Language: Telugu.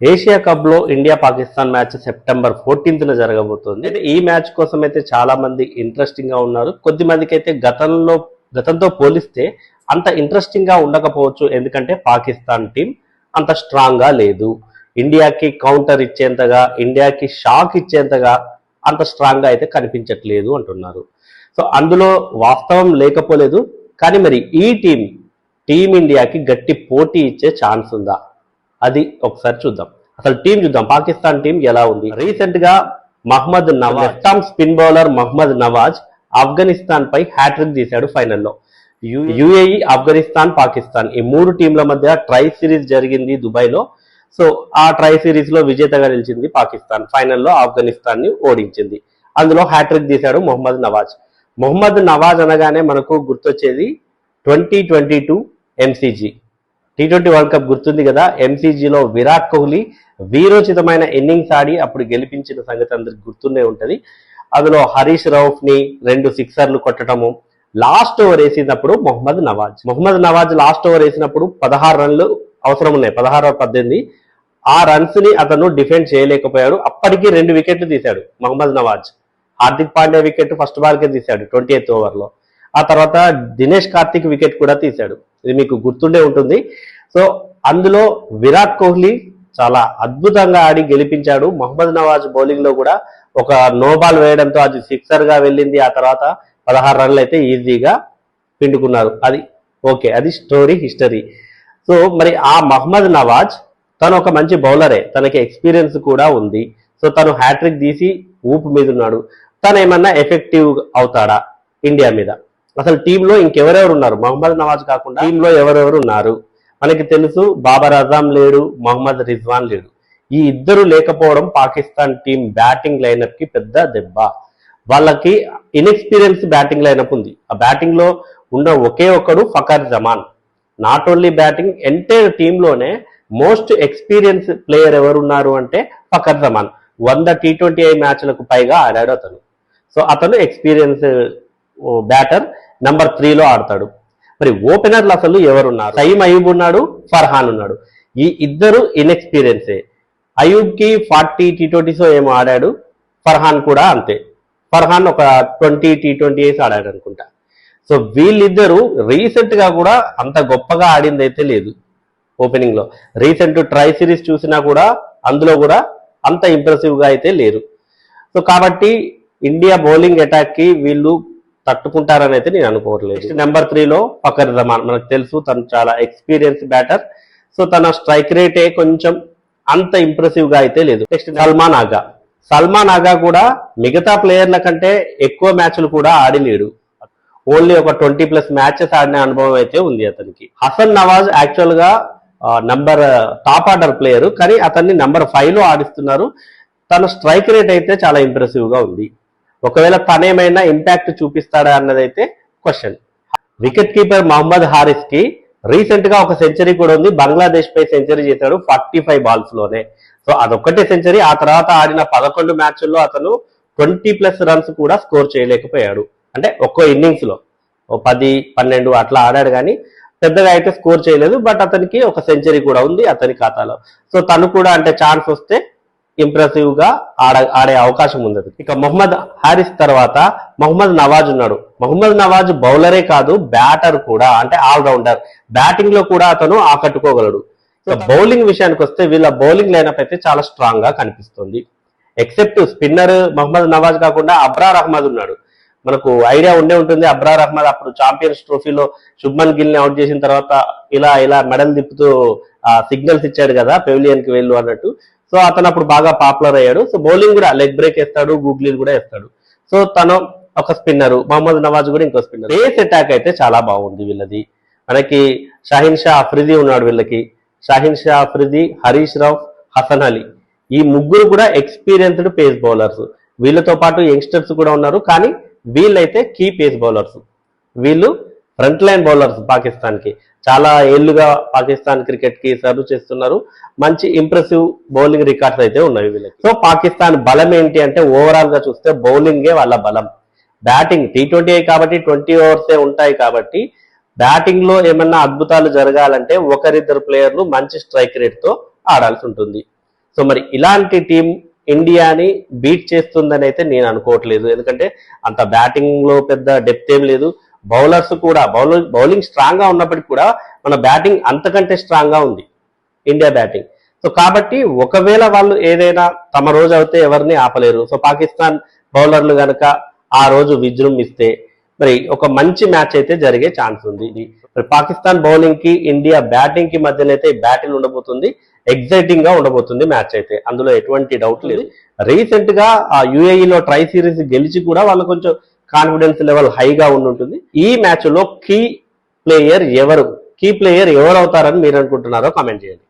ఏషియా కప్లో India Pakistan match September fourteenth న జరగబోతోంది. అయితే ఈ మ్యాచ్ కోసం అయితే చాలా మంది ఇంట్రెస్టింగ్గా ఉన్నారు. కొద్ది మందికి అయితే గతంలో గతంతో పోలిస్తే అంత ఇంట్రెస్టింగ్గా ఉండకపోవచ్చు. ఎందుకంటే పాకిస్తాన్ టీం అంత స్ట్రాంగ్గా లేదు. ఇండియాకి కౌంటర్ ఇచ్చేంతగా ఇండియాకి షాక్ ఇచ్చేంతగా అంత స్ట్రాంగ్గా అయితే కనిపించట్లేదు అంటున్నారు. సో అందులో వాస్తవం లేకపోలేదు. కానీ మరి ఈ టీం టీం ఇండియాకి గట్టి పోటీ ఇచ్చే ఛాన్స్ ఉందా? అది ఒకసారి చూద్దాం. అసలు టీం చూద్దాం. పాకిస్తాన్ టీం ఎలా ఉంది? రీసెంట్గా Mohammad Nawaz arm spin bowler Mohammad Nawaz Afghanistan పై హ్యాట్రిక్ తీశాడు ఫైనల్లో. యుఏఈ ఆఫ్ఘనిస్తాన్ పాకిస్తాన్ ఈ మూడు టీంల మధ్య ట్రై సిరీస్ జరిగింది దుబాయ్లో సో ఆ ట్రై సిరీస్లో విజేతగా నిలిచింది పాకిస్తాన్. ఫైనల్లో ఆఫ్ఘనిస్తాన్ని ఓడించింది. అందులో హ్యాట్రిక్ తీశాడు మొహమ్మద్ నవాజ్. మొహమ్మద్ నవాజ్ అనగానే మనకు గుర్తొచ్చేది twenty twenty two MCG T twenty World Cup గుర్తుంది కదా ఎంసీజీలో విరాట్ కోహ్లీ వీరోచితమైన ఇన్నింగ్స్ ఆడి అప్పుడు గెలిపించిన సంగతి అందరికి గుర్తుండే ఉంటది. అందులో హరీష్ రౌఫ్ని రెండు సిక్సర్లు కొట్టడము లాస్ట్ ఓవర్ వేసినప్పుడు మొహమ్మద్ నవాజ్. మొహమ్మద్ నవాజ్ లాస్ట్ ఓవర్ వేసినప్పుడు పదహారు రన్లు అవసరం ఉన్నాయి పదహారు పద్దెనిమిది. ఆ రన్స్ని అతను డిఫెండ్ చేయలేకపోయాడు అప్పటికి రెండు వికెట్లు తీశాడు Mohammad Nawaz. Hardik Pandya wicket first ball కే తీశాడు ట్వంటీ ఎయిత్ ఓవర్లో ఆ తర్వాత దినేష్ కార్తిక్ వికెట్ కూడా తీశాడు. ఇది మీకు గుర్తుండే ఉంటుంది. సో అందులో విరాట్ కోహ్లీ చాలా అద్భుతంగా ఆడి గెలిపించాడు. మహమ్మద్ నవాజ్ బౌలింగ్లో కూడా ఒక నోబాల్ వేయడంతో అది సిక్సర్గా వెళ్ళింది. ఆ తర్వాత పదహారు రన్లు అయితే ఈజీగా పిండుకున్నారు. అది ఓకే అది స్టోరీ హిస్టరీ. సో మరి ఆ మహమ్మద్ నవాజ్ తను ఒక మంచి బౌలరే. తనకి ఎక్స్పీరియన్స్ కూడా ఉంది. సో తను హ్యాట్రిక్ తీసి ఊపు మీద ఉన్నాడు. తను ఏమన్నా ఎఫెక్టివ్ అవుతాడా ఇండియా మీద? అసలు టీంలో ఇంకెవరెవరు ఉన్నారు? మహమ్మద్ నవాజ్ కాకుండా టీంలో ఎవరెవరు ఉన్నారు? మనకి తెలుసు బాబర్ అజాం లేడు మహమ్మద్ రిజ్వాన్ లేడు. ఈ ఇద్దరు లేకపోవడం పాకిస్తాన్ టీం బ్యాటింగ్ లైనప్కి పెద్ద దెబ్బ. వాళ్ళకి ఇన్ఎక్స్పీరియన్స్ బ్యాటింగ్ లైనప్ ఉంది. ఆ బ్యాటింగ్లో ఉన్న ఒకే ఒక్కడు Fakhar Zaman. Not only batting entire టీంలోనే most experience player ఎవరున్నారు అంటే ఫకర్ జమాన్. వంద టీ ట్వంటీ ఐ మ్యాచ్లకు పైగా ఆడాడు అతను. సో అతను ఎక్స్పీరియన్స్ బ్యాటర్ నంబర్ త్రీలో ఆడతాడు. మరి ఓపెనర్లు అసలు ఎవరున్నారు? సయీం అయూబ్ ఉన్నాడు ఫర్హాన్ ఉన్నాడు. ఈ ఇద్దరు ఇన్ఎక్స్పీరియన్సే అయూబ్కి ఫార్టీ టీ ట్వంటీస్ ఏమో ఆడాడు ఫర్హాన్ కూడా అంతే. ఫర్హాన్ ఒక ట్వంటీ టీ ట్వంటీ వేసి ఆడాడు అనుకుంటా. సో వీళ్ళిద్దరూ రీసెంట్గా కూడా అంత గొప్పగా ఆడింది అయితే లేదు ఓపెనింగ్లో రీసెంట్ ట్రై సిరీస్ చూసినా కూడా అందులో కూడా అంత ఇంప్రెసివ్గా అయితే లేరు. సో కాబట్టి ఇండియా బౌలింగ్ అటాక్కి వీళ్ళు తట్టుకుంటారని అయితే నేను అనుకోవట్లేదు. నెంబర్ త్రీలో ఫకర్ జమాన్ మనకు తెలుసు తను చాలా ఎక్స్పీరియన్స్ బ్యాటర్ సో తన స్ట్రైక్ రేటే కొంచెం అంత ఇంప్రెసివ్గా అయితే లేదు. నెక్స్ట్ సల్మాన్ ఆగా. సల్మాన్ ఆగా కూడా మిగతా ప్లేయర్ల కంటే ఎక్కువ మ్యాచ్లు కూడా ఆడిలేడు. ఓన్లీ ఒక ట్వంటీ ప్లస్ మ్యాచెస్ ఆడిన అనుభవం అయితే ఉంది అతనికి. హసన్ నవాజ్ యాక్చువల్గా నంబర్ టాప్ ఆర్డర్ ప్లేయర్ కానీ అతన్ని నంబర్ ఫైవ్లో ఆడిస్తున్నారు. తన స్ట్రైక్ రేట్ అయితే చాలా ఇంప్రెసివ్గా ఉంది. ఒకవేళ తనేమైనా ఇంపాక్ట్ చూపిస్తాడా అన్నదైతే క్వశ్చన్ వికెట్ కీపర్ మహమ్మద్ హారిస్కి రీసెంట్గా ఒక సెంచరీ కూడా ఉంది. బంగ్లాదేశ్ పై సెంచరీ చేశాడు ఫార్టీ ఫైవ్ బాల్స్లోనే. సో అదొక్కటే సెంచరీ ఆ తర్వాత ఆడిన పదకొండు మ్యాచ్ల్లో అతను ట్వంటీ ప్లస్ రన్స్ కూడా స్కోర్ చేయలేకపోయాడు. అంటే ఒక్కో ఇన్నింగ్స్లో. ఓ పది పన్నెండు అట్లా ఆడాడు కానీ పెద్దగా అయితే స్కోర్ చేయలేదు. బట్ అతనికి ఒక సెంచరీ కూడా ఉంది అతని ఖాతాలో. సో తను కూడా అంటే ఛాన్స్ వస్తే ఇంప్రెసివ్గా ఆడ ఆడే అవకాశం ఉంది ఇక మొహమ్మద్ హారిస్ తర్వాత మొహమ్మద్ నవాజ్ ఉన్నాడు. మొహమ్మద్ నవాజ్ బౌలరే కాదు బ్యాటర్ కూడా అంటే ఆల్రౌండర్ బ్యాటింగ్లో కూడా అతను ఆకట్టుకోగలడు. బౌలింగ్ విషయానికి వస్తే వీళ్ళ బౌలింగ్ లైనప్ అయితే చాలా స్ట్రాంగ్గా కనిపిస్తుంది. ఎక్సెప్ట్ స్పిన్నర్ మొహమ్మద్ నవాజ్ కాకుండా అబ్రార్ అహ్మద్ ఉన్నాడు. మనకు ఐడియా ఉండే ఉంటుంది. అబ్రార్ అహ్మద్ అప్పుడు ఛాంపియన్స్ ట్రోఫీలో శుభ్మన్ గిల్ని అవుట్ చేసిన తర్వాత ఇలా ఇలా మెడల్ తిప్పుతూ సిగ్నల్స్ ఇచ్చాడు కదా పెవిలియన్కి వెళ్ళు అన్నట్టు. సో అతను అప్పుడు బాగా పాపులర్ అయ్యాడు. సో బౌలింగ్ కూడా లెగ్ బ్రేక్ వేస్తాడు గూగ్లీలు కూడా వేస్తాడు. సో తను ఒక స్పిన్నర్ మహమ్మద్ నవాజ్ కూడా ఇంకో స్పిన్నర్ బేస్ అటాక్ అయితే చాలా బాగుంది వీళ్ళది. మనకి షాహిన్ షా అఫ్రిది ఉన్నాడు వీళ్ళకి. షాహిన్ షా అఫ్రిది హరీష్ రావు హసన్ అలీ. ఈ ముగ్గురు కూడా ఎక్స్పీరియన్స్డ్ పేస్ బౌలర్స్ వీళ్ళతో పాటు యంగ్స్టర్స్ కూడా ఉన్నారు. కానీ వీళ్ళైతే కీ పేస్ బౌలర్స్ వీళ్ళు ఫ్రంట్ లైన్ బౌలర్స్ పాకిస్తాన్కి. చాలా ఏళ్ళుగా పాకిస్తాన్ క్రికెట్కి సర్వ్ చేస్తున్నారు. మంచి ఇంప్రెసివ్ బౌలింగ్ రికార్డ్స్ అయితే ఉన్నాయి వీళ్ళకి. సో పాకిస్తాన్ బలం ఏంటి అంటే ఓవరాల్గా చూస్తే బౌలింగే వాళ్ళ బలం. బ్యాటింగ్ టీ ట్వంటీ కాబట్టి ట్వంటీ ఓవర్సే ఉంటాయి కాబట్టి బ్యాటింగ్లో ఏమన్నా అద్భుతాలు జరగాలంటే ఒకరిద్దరు ప్లేయర్లు మంచి స్ట్రైక్ రేట్తో ఆడాల్సి ఉంటుంది. సో మరి ఇలాంటి టీం ఇండియాని బీట్ చేస్తుందని అయితే నేను అనుకోవట్లేదు. ఎందుకంటే అంత బ్యాటింగ్లో పెద్ద డెప్త్ ఏం లేదు. బౌలర్స్ కూడా బౌలర్ బౌలింగ్ స్ట్రాంగ్గా ఉన్నప్పటికీ కూడా మన బ్యాటింగ్ అంతకంటే స్ట్రాంగ్గా ఉంది. India batting. సో కాబట్టి ఒకవేళ వాళ్ళు ఏదైనా తమ రోజు అయితే ఎవరిని ఆపలేరు. సో పాకిస్తాన్ బౌలర్లు కనుక ఆ రోజు విజృంభిస్తే మరి ఒక మంచి మ్యాచ్ అయితే జరిగే ఛాన్స్ ఉంది. ఇది మరి పాకిస్తాన్ బౌలింగ్కి ఇండియా బ్యాటింగ్కి మధ్యనైతే బ్యాటింగ్ ఉండబోతుంది. ఎగ్జైటింగ్గా ఉండబోతుంది మ్యాచ్ అయితే. అందులో ఎటువంటి డౌట్ లేదు. రీసెంట్గా ఆ UAE ట్రై సిరీస్ గెలిచి కూడా వాళ్ళు కొంచెం కాన్ఫిడెన్స్ లెవెల్ హైగా ఉండుంటుంది. ఈ మ్యాచ్లో కీ ప్లేయర్ ఎవరు? కీ ప్లేయర్ ఎవరు అవుతారని మీరు అనుకుంటున్నారో కామెంట్ చేయండి.